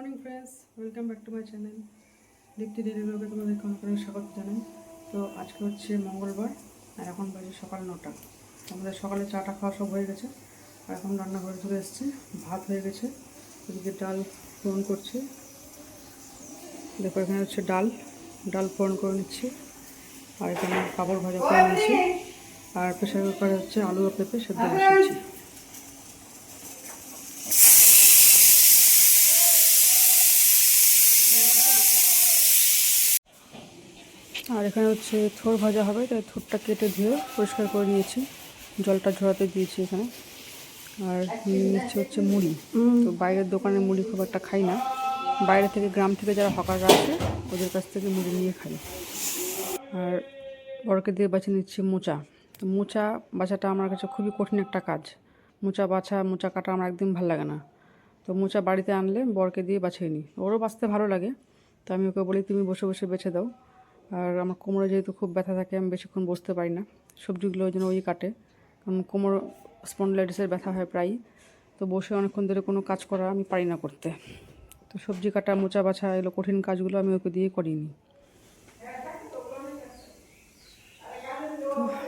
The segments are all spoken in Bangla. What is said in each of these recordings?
Morning friends, welcome back to my channel Deepti daily ব্লগে তোমাদেরকে অনেক স্বাগত জানাই। তো আজকে হচ্ছে মঙ্গলবার আর এখন বাজে সকাল নটা। আমাদের সকালে চাটা খাওয়া সব হয়ে গেছে। আর এখন রান্নাঘরে চলে এসেছি। ভাত হয়ে গেছে, এদিকে ডাল ফোড়ন করছি। দেখো, এখানে হচ্ছে ডাল ডাল ফোড়ন করে নিচ্ছি। আর এখানে পাঁপড় ভাজা করে নিচ্ছি আর প্রেশার কুকারে হচ্ছে আলু আর পেঁপে সেদ্ধ আর এখানে হচ্ছে থোর ভাজা হবে তাই থোরটা কেটে ধুয়ে পরিষ্কার করে নিয়েছি। জলটা ঝরাতে দিয়েছি এখানে। আর নিচ্ছে হচ্ছে মুড়ি। তো বাইরের দোকানের মুড়ি খুব একটা খাই না। বাইরে থেকে গ্রাম থেকে যারা হকাররা আসে ওদের কাছ থেকে মুড়ি নিয়ে খাই। আর বড়কে দিয়ে বাছে নিচ্ছি মোচা। তো মোচা বাছাটা আমার কাছে খুবই কঠিন একটা কাজ। মোচা বাছা মোচা কাটা আমার একদম ভালো লাগে না। তো মোচা বাড়িতে আনলে বরকে দিয়ে বাছিয়ে নিই। ওরও বাঁচতে ভালো লাগে। তো আমি ওকে বলি তুমি বসে বসে বেছে দাও। আর আমার কোমরে যেহেতু খুব ব্যথা থাকে, আমি বেশিক্ষণ বসতে পারি না। সবজিগুলো ওই জন্য ওই কাটে। কারণ কোমর স্পন্ডলাইটিসের ব্যথা হয় প্রায়ই। তো বসে অনেকক্ষণ ধরে কোনো কাজ করা আমি পারি না করতে। তো সবজি কাটা, মোচা বাছা, এগুলো কঠিন কাজগুলো আমি ওকে দিয়ে করিনি।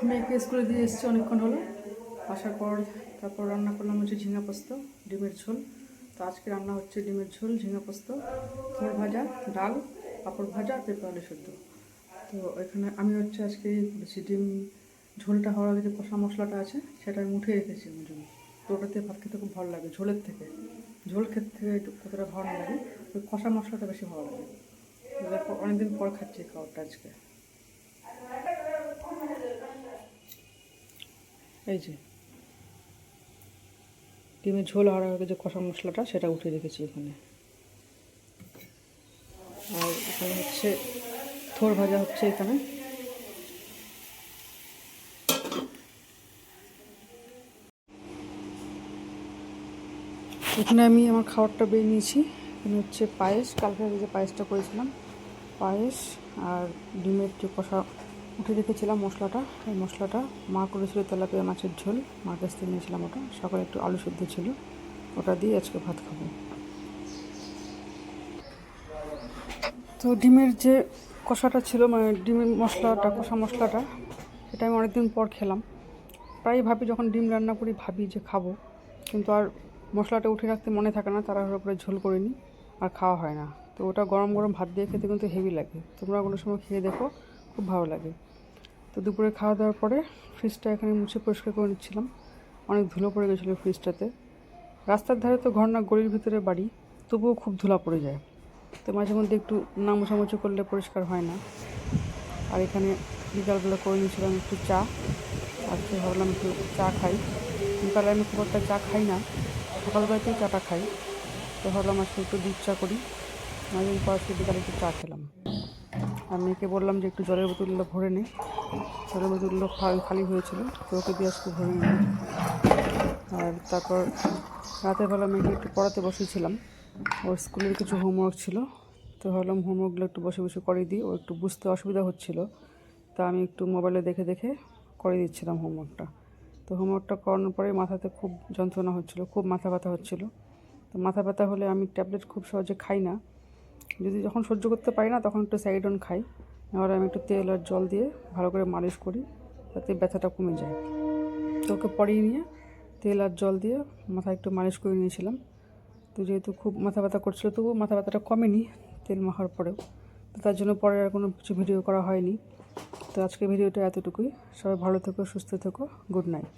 মেয়েকে স্কুলে দিয়ে এসেছি অনেকক্ষণ হলো। আসার পর তারপর রান্না করলাম হচ্ছে ঝিঙা পোস্ত, ডিমের ঝোল। তো আজকে রান্না হচ্ছে ডিমের ঝোল, ঝিঙা পোস্ত ভাজা, ডাল, পাঁপড় ভাজা পেঁপে আলু সেদ্ধ। তো এখানে আমি হচ্ছে আজকে বেশি ডিম, ঝোলটা হওয়ার আগে যে কষা মশলাটা আছে, সেটা আমি উঠে রেখেছি আমার জন্য। তো ওটাতে ভাত খেতে খুব ভালো লাগে, ঝোলের থেকে। ঝোল খেতে থেকে একটু কতটা ভালো লাগে, ওই কষা মশলাটা বেশি ভালো লাগে। তো অনেকদিন পর খাচ্ছি খাবারটা আজকে। এই যে। ডিমের ঝোল হওয়ার আগে যে কষা মশলাটা, সেটা উঠে রেখেছি এখানে। আর এখানে হচ্ছে থোর ভাজা হচ্ছে এখানে। এখানে আমি আমার খাবারটা বেরিয়ে নিয়েছি। এখানে হচ্ছে পায়েস। কালকে যে পায়েসটা করেছিলাম, পায়েস আর ডিমের যে কষা, উঠে রেখেছিলাম মশলাটা। এই মশলাটা মা করেছিল তেলাপিয়া মাছের ঝোল। মার কাছ থেকে নিয়েছিলাম ওটা। সকালে একটু আলু সেদ্ধ ছিল। ওটা দিয়ে আজকে ভাত খাব। তো ডিমের যে কষাটা ছিল মানে ডিমের মশলাটা, কষা মশলাটা এটা আমি অনেকদিন পর খেলাম। প্রায় ভাবি যখন ডিম রান্না করি, ভাবি যে খাব। কিন্তু আর মশলাটা উঠে রাখতে মনে থাকে না, তাড়াহুড়ো করে ঝোল করে নিই আর খাওয়া হয় না। তো ওটা গরম গরম ভাত দিয়ে খেতে কিন্তু হেভি লাগে। তোমরা কোনো সময় খেয়ে দেখো, খুব ভালো লাগে। তো দুপুরে খাওয়া দাওয়ার পরে ফ্রিজটা এখানে মুছে পরিষ্কার করে নিচ্ছিলাম। অনেক ধুলো পড়ে গেছিল ফ্রিজটাতে রাস্তার ধারে তো ঘর না, গলির ভিতরে বাড়ি, তবুও খুব ধুলা পড়ে যায়। তো মাঝে মধ্যে একটু না মোছামুছি করলে পরিষ্কার হয় না। আর এখানে বিকালবেলা করে নিয়েছিলাম একটু চা। আজকে ভাবলাম একটু চা খাই। বিকালে আমি খুব একটা চা খাই না। সকালবেলাতেই চাটা খাই। তো ভাবলাম আজকে একটু দুধ চা করি। মাঝে পর আজকে বিকালে একটু চা খেলাম। আর মেয়েকে বললাম যে একটু জলের বোতলগুলো ভরে নে। জলের বোতলগুলো খালি হয়েছিল। তো ওকে দিয়ে আজকে ভরে নিলাম। আর তারপর রাতের বেলা মেয়েকে একটু পড়াতে বসেছিলাম। ওর স্কুলের কিছু হোমওয়ার্ক ছিল, তো ভাবলাম হোমওয়ার্কগুলো একটু বসে বসে করে দিই। ও একটু বুঝতে অসুবিধা হচ্ছিল, তা আমি একটু মোবাইলে দেখে দেখে করে দিচ্ছিলাম হোমওয়ার্কটা তো হোমওয়ার্কটা করানোর পরে মাথাতে খুব যন্ত্রণা হচ্ছিল, খুব মাথা ব্যথা হচ্ছিল। তো মাথা ব্যথা হলে আমি ট্যাবলেট খুব সহজে খাই না। যদি যখন সহ্য করতে পারি না, তখন একটু সাইডন খাই। এবারে আমি একটু তেল আর জল দিয়ে ভালো করে মালিশ করি যাতে ব্যথাটা কমে যায়। তো ওকে পরিয়ে নিয়ে তেল আর জল দিয়ে মাথায় একটু মালিশ করে নিয়েছিলাম। যেহেতু খুব মাথা ব্যথা করছিল, তবুও মাথা ব্যথাটা কমেনি তেল মাখার পরেও। তো তার জন্য পরে আর কোনো কিছু ভিডিও করা হয়নি। তো আজকের ভিডিওটা এতটুকুই। সবাই ভালো থেকো, সুস্থ থেকো। Good night.